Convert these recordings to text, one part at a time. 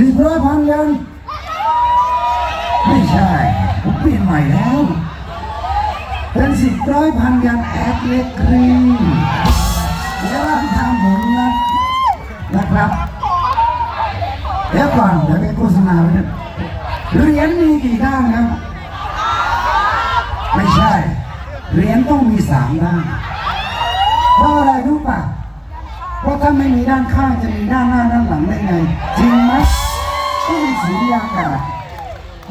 สิบร้อยพันยันไม่ใช่ ผมเปลี่ยนใหม่แล้ว เป็นสิบร้อยพันยันแอดเล็กครีมเดี๋ยวเราทำผมนะนะครับเดี๋ยวก่อนเดี๋ยวไปโฆษณาไปนะเหรียญมีกี่ด้านครับ ไม่ใช่ เหรียญต้องมีสามด้าน เพราะอะไรรู้ป่ะ เพราะถ้าไม่มีด้านข้างจะมีด้านหน้าด้านหลังได้ไง จริงไหม ก็เป็นสุญญากาศ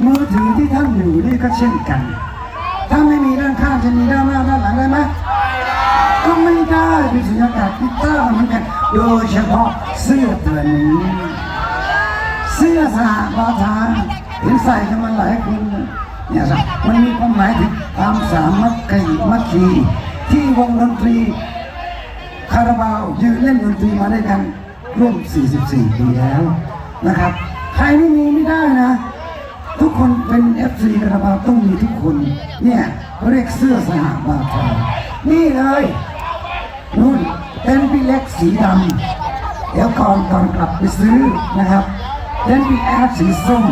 มือถือที่ท่านอยู่นี่ก็เช่นกัน ถ้าไม่มีด้านข้างจะมีด้านหน้าด้านหลังได้ไหมก็ไม่ได้เป็นสุญญากาศกีตาร์เหมือนกัน โดยเฉพาะเสื้อตัวนี้ เสื้อสหบาทาเห็นใส่กันมาหลายคนเลยเนี่ยครับมันมีความหมายถึงความสามัคคีมัคคีที่วงดนตรีคาราบาวยืนเล่นดนตรีมาด้วยกันร่วม 44 ปีแล้วนะครับ ใครไม่มีไม่ได้นะ ทุกคนเป็น FC คาราบาต้องมีทุกคน เนี่ยเรียกเสื้อสหบาทานี่เลยนู่นเต็นพี่เล็กสีดำเดี๋ยวก่อนก่อนกลับไปซื้อนะครับเต็นพี่แอดสีส้ม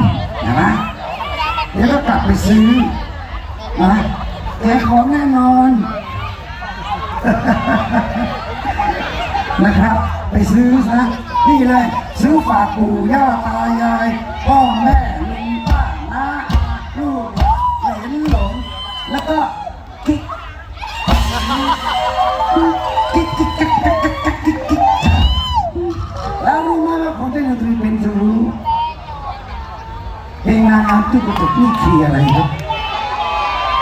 นะเดี๋ยวก็กลับไปซื้อนะแต่ของแน่นอนนะครับ ไปซื้อซะนี่เลย ซื้อฝากปู่ย่าตายาย พ่อแม่ลุงป้าน้าลูกเหลนหลง แล้วก็กิ๊กกิ๊กกิ๊กกิ๊กกิ๊กกิ๊กกิ๊กกิ๊กกิ๊กแล้วรู้ไหมว่าคนที่ดนตรีเป็นจะรู้เพลงนางงามตุ๊กตานี่คืออะไรครับ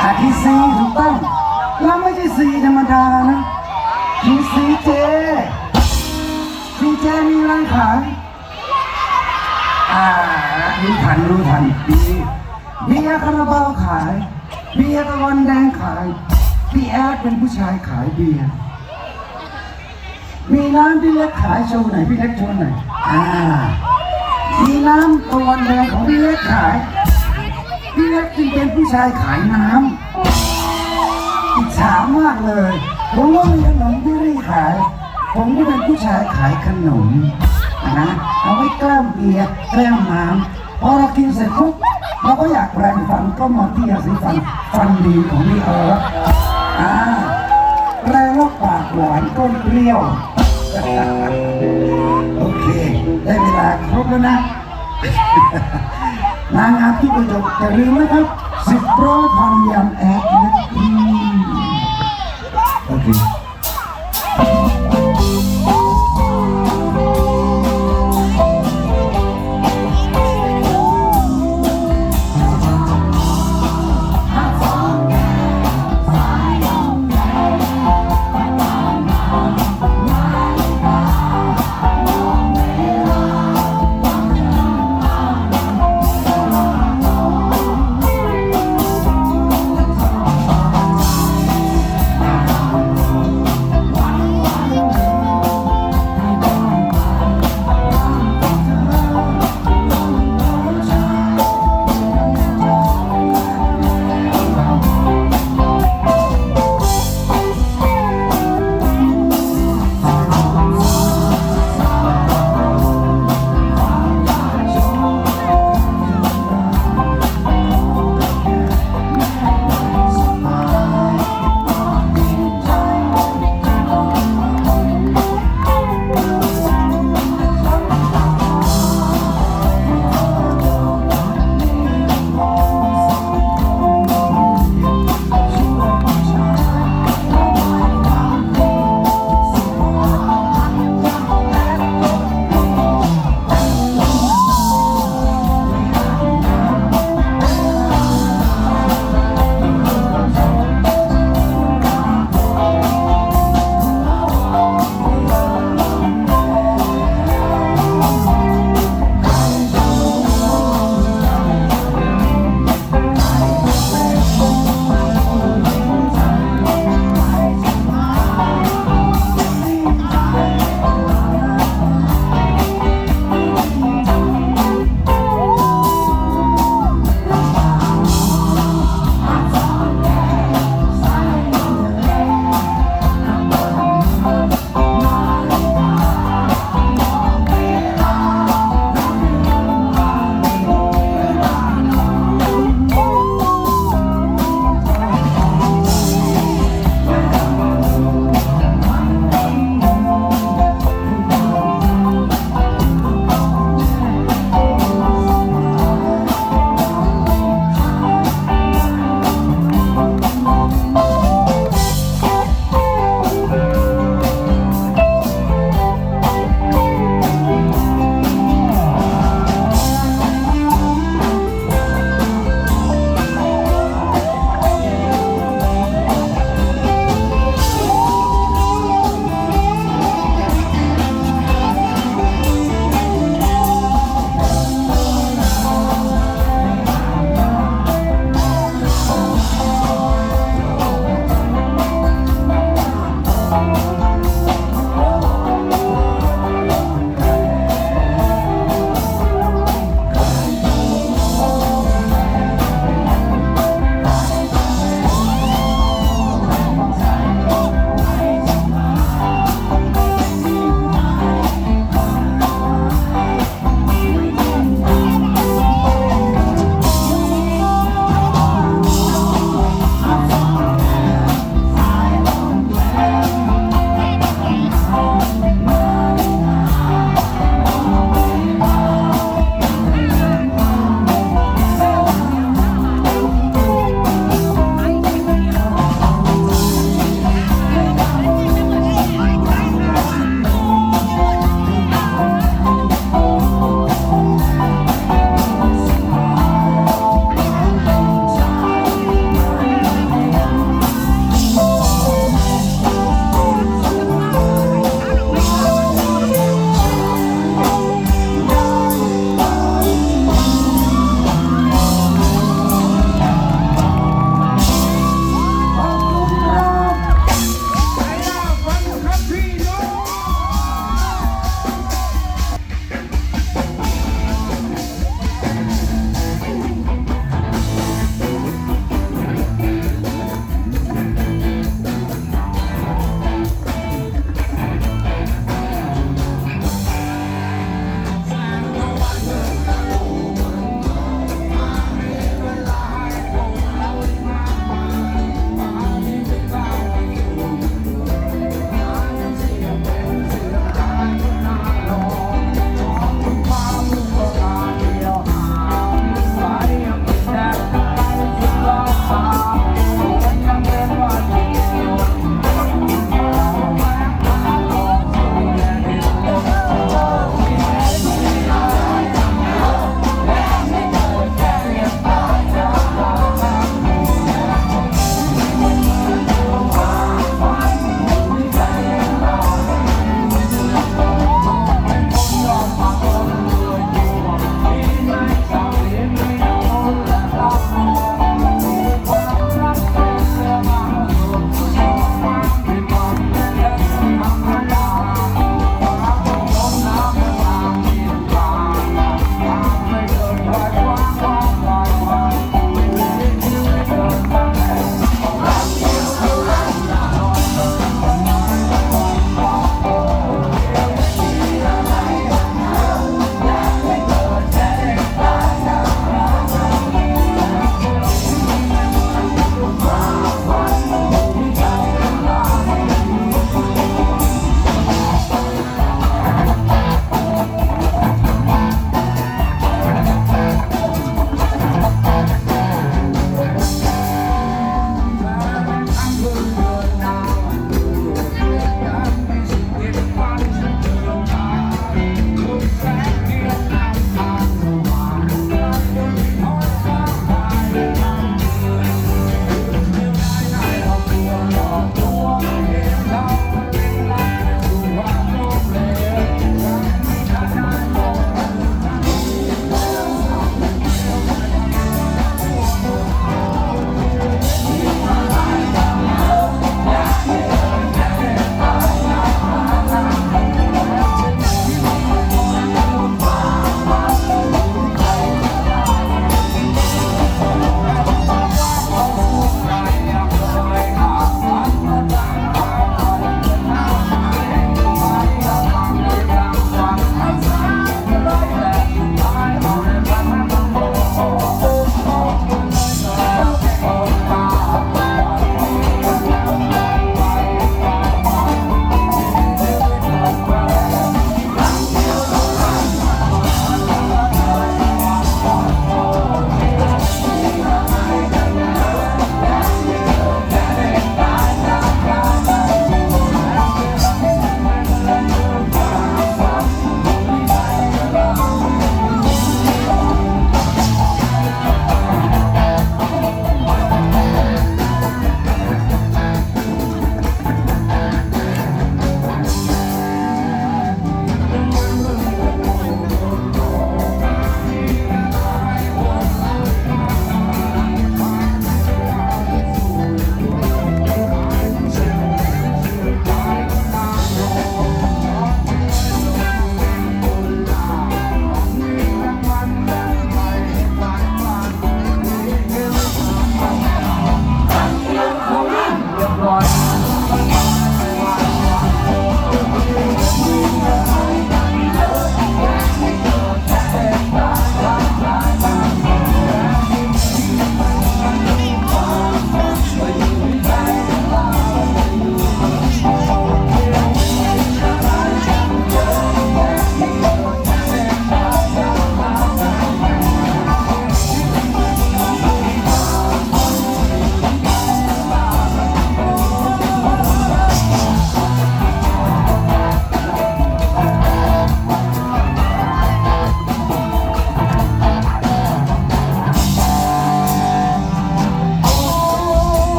อาที่ซีถูกต้องแล้วไม่ใช่ซีธรรมดานะมีซีเจซีเจมีร้านขาย อ่ารู้ทันรู้ทันดีเบียร์คาราบาวขาย เบียร์ตะวันแดงขายพี่แอดเป็นผู้ชายขายเบียร์มีน้ำพี่เล็กขายโชว์ไหนอยพี่เล็กโชว์ไหนอยอ่ามีน้ำตะวันแดงของพี่เล็กขายพี่เล็กจึงเป็นผู้ชายขายน้ำอิจฉามากเลยผมก็มีขนมที่รีขาย ผมก็เป็นผู้ชายขายขนม นะเอาไว้แกล้มเบียร์แกล้มน้ำพอเรากินเสร็จปุ๊บเราก็อยากแปรงฟันก็มาที่ยาสีฟันฟันดีของพี่เอิร์ธอ่าแปรงแล้วปากหวานก้นเปรี้ยว โอเค ได้เวลาครบแล้วนะ นางงามที่ประจบอย่าลืมนะครับสิบร้อยพันยำแอดนะอืมโอเค